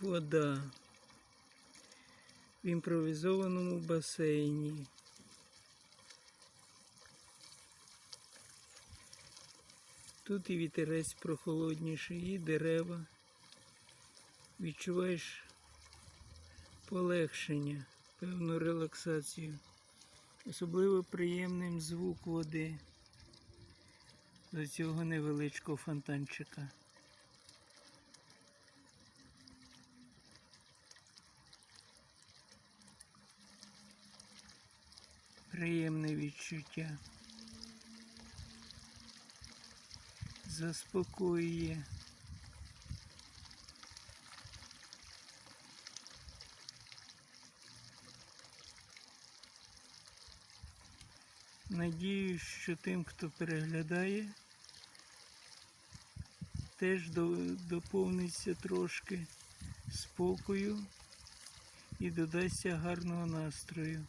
Вода в імпровізованому басейні. Тут і вітерець прохолодніший, і дерева. Відчуваєш полегшення, певну релаксацію. Особливо приємним звук води до цього невеличкого фонтанчика. Приємне відчуття. Заспокоює. Надіюсь, що тим, хто переглядає, теж доповниться трошки спокою і додасться гарного настрою.